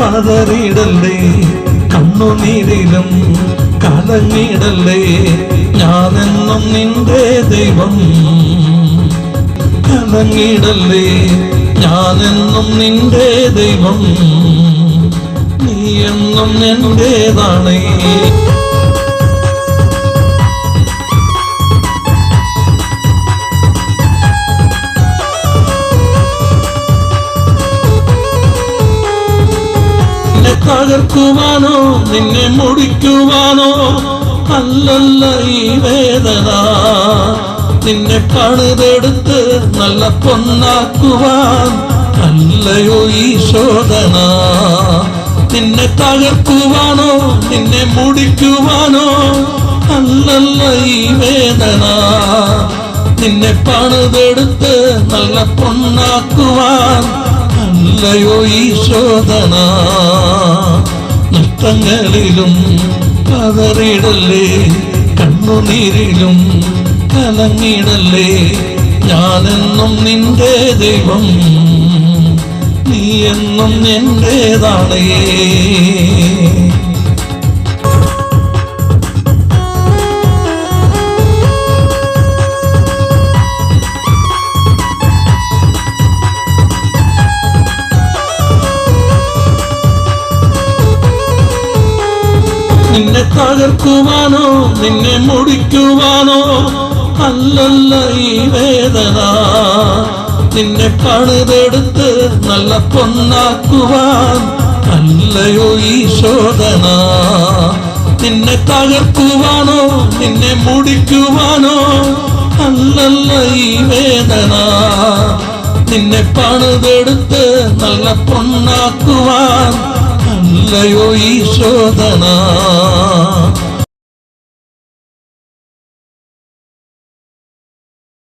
കതറിയിടല്ലേ കണ്ണുനീരിലും കലങ്ങിടല്ലേ ഞാനെന്നും നിന്റെ ദൈവം. കലങ്ങിടല്ലേ ഞാനെന്നും നിന്റെ ദൈവം. നീ എന്നും എന്റേതാണേ തകർക്കുവാനോ നിന്നെ മുടിക്കുവാനോ അല്ലല്ല ഈ വേദന. നിന്നെ പണിതെടുത്ത് നല്ല പൊന്നാക്കുവാൻ അല്ലയോ ഈ ശോധന. നിന്നെ തകർക്കുവാനോ നിന്നെ മുടിക്കുവാനോ അല്ലല്ല ഈ വേദന. നിന്നെ പണിതെടുത്ത് നല്ല പൊന്നാക്കുവാൻ അല്ലയോ ഈ ശോധന. നഷ്ടങ്ങളിലും കതറിടല്ലേ കണ്ണുനീരിലും കലങ്ങിടല്ലേ? ഞാനെന്നും നിന്റെ ദൈവം നീ എന്നും എന്റേതാണേ നിന്നെ തകർക്കുവാനോ നിന്നെ മുടിക്കുവാനോ അല്ലല്ല ഈ വേദന. നിന്നെ പണിതെടുത്ത് നല്ല പൊന്നാക്കുവാൻ അല്ലയോ ഈ ശോധന. നിന്നെ തകർക്കുവാനോ നിന്നെ മുടിക്കുവാനോ അല്ലല്ല ഈ വേദന. നിന്നെ പണിതെടുത്ത് നല്ല പൊന്നാക്കുവാൻ അല്ലയോ ഈ ശോധന?